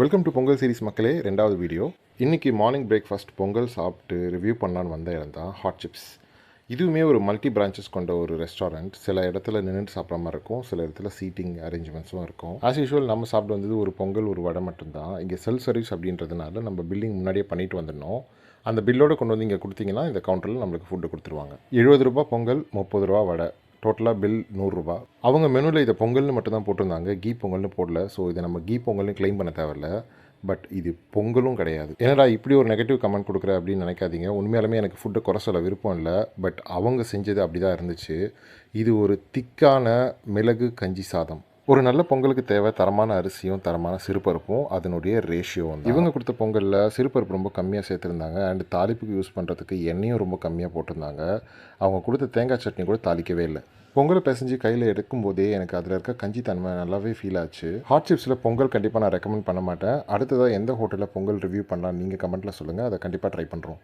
Welcome to Pongal series மக்களே ரெண்டாவது video. இன்றைக்கி மார்னிங் பிரேக்ஃபாஸ்ட் பொங்கல் சாப்பிட்டு ரிவ்யூ பண்ணலான்னு வந்த இடம் தான் ஹாட் சிப்ஸ் இதுவுமே ஒரு மல்டி பிரான்ச்சஸ் கொண்ட ஒரு ரெஸ்டாரண்ட் சில இடத்துல நின்றுட்டு சாப்பிட்ற மாதிரி இருக்கும் சில இடத்துல சீட்டிங் அரேஞ்ச்மெண்ட்ஸும் இருக்கும். ஆஸ் யூஷுவல் நம்ம சாப்பிட்டு வந்தது ஒரு பொங்கல் ஒரு வடை மட்டும்தான். இங்கே செல்ஃப் சர்வீஸ் அப்படின்றதுனால நம்ம பில்லிங் முன்னாடியே பண்ணிட்டு வந்துடணும். அந்த பில்லோட கொண்டு வந்து இங்கே கொடுத்தீங்கன்னா இந்த கவுண்டரில் நம்மளுக்கு ஃபுட்டு கொடுத்துருவாங்க. எழுபது ரூபா பொங்கல் முப்பது ரூபா வடை. டோட்டலாக பில் நூறுரூபா. அவங்க மெனுவில் இதை பொங்கல்னு மட்டும் தான் போட்டிருந்தாங்க. கீ பொங்கல்னு போடல. ஸோ இதை நம்ம கீ பொங்கல்னு கிளைம் பண்ண தேவையில்ல. பட் இது பொங்கலும் கிடையாது. என்னடா இப்படி ஒரு நெகட்டிவ் கமெண்ட் கொடுக்குற அப்படின்னு நினைக்காதீங்க. உண்மையாலுமே எனக்கு ஃபுட்டு குறை சொல்ல விருப்பம் இல்லை. பட் அவங்க செஞ்சது அப்படி தான் இருந்துச்சு. இது ஒரு திக்கான மிளகு கஞ்சி சாதம். ஒரு நல்ல பொங்கலுக்கு தேவை தரமான அரிசியும் தரமான சிறுபருப்பும் அதனுடைய ரேஷியோ வந்து இவங்க கொடுத்த பொங்கலில் சிறுபருப்பு ரொம்ப கம்மியாக சேர்த்துருந்தாங்க. அண்ட் தாளிப்புக்கு யூஸ் பண்ணுறதுக்கு எண்ணெயும் ரொம்ப கம்மியாக போட்டிருந்தாங்க. அவங்க கொடுத்த தேங்காய் சட்னி கூட தாளிக்கவே இல்லை. பொங்கலை பிசைஞ்சு கையில் எடுக்கும்போதே எனக்கு அதில் இருக்க கஞ்சி தன்மை நல்லாவே ஃபீல் ஆச்சு. ஹாட் சிப்ஸில் பொங்கல் கண்டிப்பாக நான் ரெக்கமெண்ட் பண்ண மாட்டேன். அடுத்ததாக எந்த ஹோட்டலில் பொங்கல் ரிவ்யூ பண்ணலாம் நீங்கள் கமெண்ட்டில் சொல்லுங்கள் அதை கண்டிப்பாக ட்ரை பண்ணுறோம்